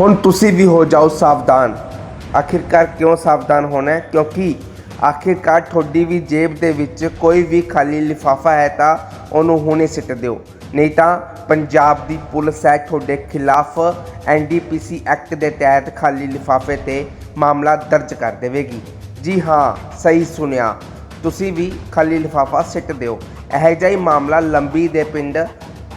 ਹੁਣ ਤੁਸੀਂ ਵੀ ਹੋ ਜਾਓ ਸਾਵਧਾਨ। ਆਖਿਰਕਾਰ ਕਿਉਂ ਸਾਵਧਾਨ ਹੋਣਾ ਹੈ? ਕਿਉਂਕਿ ਆਖਿਰਕਾਰ ਤੁਹਾਡੀ ਵੀ ਜੇਬ ਦੇ ਵਿੱਚ ਕੋਈ ਵੀ ਖਾਲੀ ਲਿਫਾਫਾ ਹੈ ਤਾਂ ਉਹਨੂੰ ਹੁਣੇ ਸਿੱਟ ਦਿਓ। ਨਹੀਂ ਤਾਂ ਪੰਜਾਬ ਦੀ ਪੁਲਿਸ ਹੈ ਤੁਹਾਡੇ ਖਿਲਾਫ ਐਨਡੀਪੀਸੀ ਐਕਟ ਦੇ ਤਹਿਤ ਖਾਲੀ ਲਿਫਾਫੇ ਤੇ ਮਾਮਲਾ ਦਰਜ ਕਰ ਦੇਵੇਗੀ। ਜੀ ਹਾਂ ਸਹੀ ਸੁਣਿਆ। ਤੁਸੀਂ ਵੀ ਖਾਲੀ ਲਿਫਾਫਾ ਸਿੱਟ ਦਿਓ। ਇਹੋ ਜਿਹਾ ਹੀ ਮਾਮਲਾ ਲੰਬੀ ਦੇ ਪਿੰਡ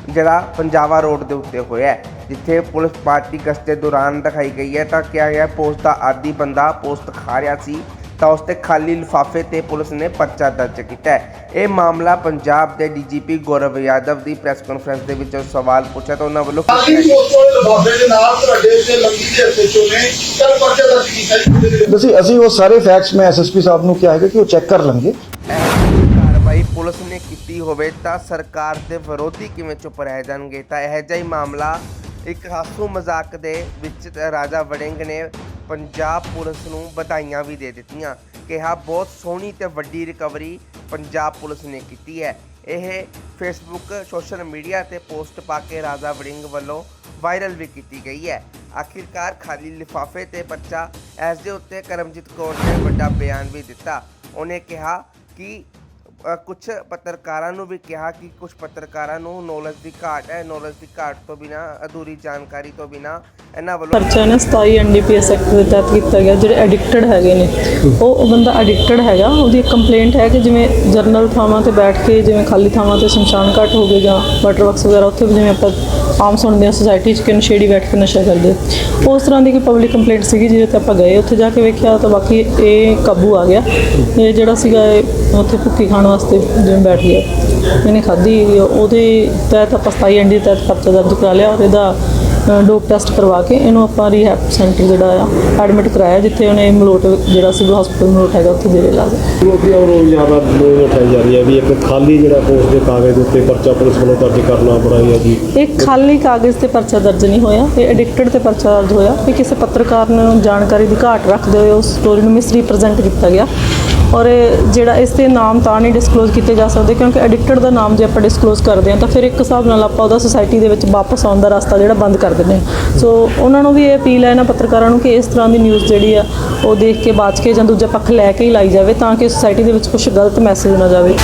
ਜਿਹੜਾ ਪੰਜਾਬਾ ਰੋਡ ਦੇ ਉੱਤੇ ਹੋਇਆ ਹੈ, ਜਿੱਥੇ ਪੁਲਿਸ ਪਾਰਟੀ ਗਸ਼ਤ ਦੇ ਦੌਰਾਨ ਦਿਖਾਈ ਗਈ ਹੈ ਤਾਂ ਕਿਹਾ ਗਿਆ ਪੋਸਟ ਦਾ ਆਦੀ ਬੰਦਾ ਪੋਸਟ ਖਾ ਰਿਹਾ ਸੀ ਤਾਂ ਉਸ ਤੇ ਖਾਲੀ ਲਿਫਾਫੇ ਤੇ ਪੁਲਿਸ ਨੇ ਪਰਚਾ ਦਰਜ ਕੀਤਾ ਹੈ। ਇਹ ਮਾਮਲਾ ਪੰਜਾਬ ਦੇ ਡੀਜੀਪੀ ਗੌਰਵ ਯਾਦਵ ਦੀ ਪ੍ਰੈਸ ਕਾਨਫਰੰਸ ਦੇ ਵਿੱਚ ਸਵਾਲ ਪੁੱਛਿਆ ਤਾਂ ਉਹਨਾਂ ਵੱਲੋਂ ਕਾਲੀ ਪੋਸਟੋ ਦੇ ਲਿਫਾਫੇ ਦੇ ਨਾਲ ਤੁਹਾਡੇ ਤੇ ਲੰਬੀ ਦੇ ਐਸਐਚਓ ਨੇ ਕੱਲ ਪਰਚਾ ਦਰਜ ਕੀਤਾ ਜੀ। ਉਹਦੇ ਵਿੱਚ। ਅਸੀਂ ਉਹ ਸਾਰੇ ਫੈਕਟਸ ਮੈਂ ਐਸਐਸਪੀ ਸਾਹਿਬ ਨੂੰ ਕਿਹਾ ਹੈ ਕਿ ਉਹ ਚੈੱਕ ਕਰ ਲਣਗੇ। ਇਹੋ ਜਿਹੀ ਕਾਰਵਾਈ ਪੁਲਿਸ ਨੇ ਕੀਤੀ ਹੋਵੇ ਤਾਂ ਸਰਕਾਰ ਦੇ ਵਿਰੋਧੀ ਕਿਵੇਂ ਚੁੱਪ ਰਹਿ ਜਾਣਗੇ ਤਾਂ ਇਹੋ ਜਿਹਾ ਹੀ ਮਾਮਲਾ ਇੱਕ ਹਾਸੂ ਮਜ਼ਾਕ ਦੇ ਵਿੱਚ ਰਾਜਾ ਵੜਿੰਗ ਨੇ ਪੰਜਾਬ ਪੁਲਿਸ ਨੂੰ ਵਧਾਈਆਂ ਵੀ ਦੇ ਦਿੱਤੀਆਂ। ਕਿਹਾ, ਬਹੁਤ ਸੋਹਣੀ ਤੇ ਵੱਡੀ ਰਿਕਵਰੀ ਪੰਜਾਬ ਪੁਲਿਸ ਨੇ ਕੀਤੀ ਹੈ। ਇਹ ਫੇਸਬੁੱਕ ਸੋਸ਼ਲ ਮੀਡੀਆ ਤੇ ਪੋਸਟ ਪਾ ਕੇ ਰਾਜਾ ਵੜਿੰਗ ਵੱਲੋਂ ਵਾਇਰਲ ਵੀ ਕੀਤੀ ਗਈ ਹੈ। ਆਖਿਰਕਾਰ ਖਾਲੀ ਲਿਫਾਫੇ ਤੇ ਪਰਚਾ ਇਸ ਦੇ ਉੱਤੇ ਕਰਮਜੀਤ ਕੌਰ ਨੇ ਵੱਡਾ ਬਿਆਨ ਵੀ ਦਿੱਤਾ। ਉਹਨੇ ਕਿਹਾ ਕਿ ਕੁਝ ਪੱਤਰਕਾਰਾਂ ਨੂੰ ਵੀ ਕਿਹਾ ਕਿ ਕੁਝ ਪੱਤਰਕਾਰਾਂ ਨੂੰ ਨੌਲੇਜ ਦੀ ਘਾਟ ਹੈ ਨੌਲੇਜ ਦੀ ਘਾਟ ਤੋਂ ਬਿਨਾ, ਅਧੂਰੀ ਜਾਣਕਾਰੀ ਤੋਂ ਬਿਨਾ ਇਹਨਾਂ ਵੱਲੋਂ ਪਰਚਾ ਨਾ 27 ਐਨਡੀਪੀਐਸ ਐਕਟ ਦੇ ਤਹਿਤ ਕੀਤਾ ਗਿਆ, ਜਿਹੜੇ ਐਡਿਕਟਡ ਹੈਗੇ ਨੇ। ਉਹ ਬੰਦਾ ਐਡਿਕਟਡ ਹੈਗਾ, ਉਹਦੀ ਕੰਪਲੇਂਟ ਹੈ ਕਿ ਜਿਵੇਂ ਜਰਨਲ ਥਾਵਾਂ ਤੇ ਬੈਠ ਕੇ, ਜਿਵੇਂ ਖਾਲੀ ਥਾਵਾਂ ਤੇ ਸ਼ਮਸ਼ਾਨ ਘਾਟ ਹੋ ਗਏ ਜਾਂ ਵਾਟਰ ਵਰਕਸ ਵਗੈਰਾ, ਉੱਥੇ ਵੀ ਜਿਵੇਂ ਆਪਾਂ ਆਮ ਸੁਣਦੇ ਹਾਂ ਸੋਸਾਇਟੀ 'ਚ ਕਿ ਨਸ਼ੇੜੀ ਬੈਠ ਕੇ ਨਸ਼ਾ ਕਰਦੇ। ਉਸ ਤਰ੍ਹਾਂ ਦੀ ਕੋਈ ਪਬਲਿਕ ਕੰਪਲੇਂਟ ਸੀਗੀ, ਜਿਹਦੇ ਤੇ ਆਪਾਂ ਗਏ। ਉੱਥੇ ਜਾ ਕੇ ਵੇਖਿਆ ਤਾਂ ਬਾਕੀ ਇਹ ਕਾਬੂ ਆ ਗਿਆ। ਇਹ ਜਿਹੜਾ ਸੀਗਾ ਉੱਥੇ ਭੁੱਕੀ ਖਾਣ ਵਾਸਤੇ ਜਿਵੇਂ ਬੈਠ ਗਿਆ। ਇਹਨੇ ਖਾਧੀ ਉਹਦੇ ਤਹਿਤ ਆਪਾਂ 27 ਐਨਡੀ ਤਹਿਤ ਪਰਚਾ ਦਰਜ ਕਰਾ ਲਿਆ ਔਰ ਇਹਦਾ ਡੋਪ ਟੈਸਟ ਕਰਵਾ ਕੇ ਇਹਨੂੰ ਆਪਾਂ ਰੀਹੈਬ ਸੈਂਟਰ ਜਿਹੜਾ ਆ ਐਡਮਿਟ ਕਰਾਇਆ ਜਿੱਥੇ ਉਹਨੇ ਮਲੋਟ ਜਿਹੜਾ ਸਿਵਲ ਹਸਪੀਟਲ ਮਲੋਟ ਹੈਗਾ ਉੱਥੇ ਦੇ ਇਲਾਜ ਚੁਣੌਤੀ ਉਹ ਜ਼ਿਆਦਾ ਲੋਕ ਉਠਾਈ ਜਾ ਰਹੀ ਹੈ ਵੀ ਇੱਕ ਖਾਲੀ ਜਿਹੜਾ ਪੋਸਟ ਦੇ ਕਾਗਜ਼ ਦੇ ਉੱਤੇ ਪਰਚਾ ਪੁਲਿਸ ਵੱਲੋਂ ਦਰਜ ਕਰਨਾ ਬੜਾ ਹੀ ਹੈ ਜੀ। ਇਹ ਖਾਲੀ ਕਾਗਜ਼ ਤੇ ਪਰਚਾ ਦਰਜ ਨਹੀਂ ਹੋਇਆ ਇਹ ਐਡਿਕਟਡ ਤੇ ਪਰਚਾ ਦਰਜ ਹੋਇਆ। ਕਿ ਕਿਸੇ ਪੱਤਰਕਾਰ ਨੂੰ ਜਾਣਕਾਰੀ ਦੀ ਘਾਟ ਰੱਖਦੇ ਹੋਏ ਉਸ ਸਟੋਰੀ ਨੂੰ ਮਿਸਰੀਪ੍ਰੈਜ਼ੈਂਟ ਕੀਤਾ ਗਿਆ। ਔਰ ਜਿਹੜਾ ਇਸ ਦੇ ਨਾਮ ਤਾਂ ਨਹੀਂ ਡਿਸਕਲੋਜ਼ ਕੀਤੇ ਜਾ ਸਕਦੇ ਕਿਉਂਕਿ ਐਡਿਕਟਡ ਦਾ ਨਾਮ ਜੇ ਆਪਾਂ ਡਿਸਕਲੋਜ਼ ਕਰਦੇ ਹਾਂ ਤਾਂ ਫਿਰ ਇੱਕ ਹਿਸਾਬ ਨਾਲ ਆਪਾਂ ਉਹਦਾ ਸੋਸਾਇਟੀ ਦੇ ਵਿੱਚ ਵਾਪਸ ਆਉਣ ਦਾ ਰਸਤਾ ਜਿਹੜਾ ਬੰਦ ਕਰ ਦਿੰਦੇ ਹਾਂ। ਸੋ ਉਹਨਾਂ ਨੂੰ ਵੀ ਇਹ ਅਪੀਲ ਹੈ ਇਹਨਾਂ ਪੱਤਰਕਾਰਾਂ ਨੂੰ ਕਿ ਇਸ ਤਰ੍ਹਾਂ ਦੀ ਨਿਊਜ਼ ਜਿਹੜੀ ਆ ਉਹ ਦੇਖ ਕੇ ਬਾਚ ਕੇ ਜਾਂ ਦੂਜਾ ਪੱਖ ਲੈ ਕੇ ਹੀ ਲਾਈ ਜਾਵੇ ਤਾਂ ਕਿ ਸੋਸਾਇਟੀ ਦੇ ਵਿੱਚ ਕੁਝ ਗਲਤ ਮੈਸੇਜ ਨਾ ਜਾਵੇ।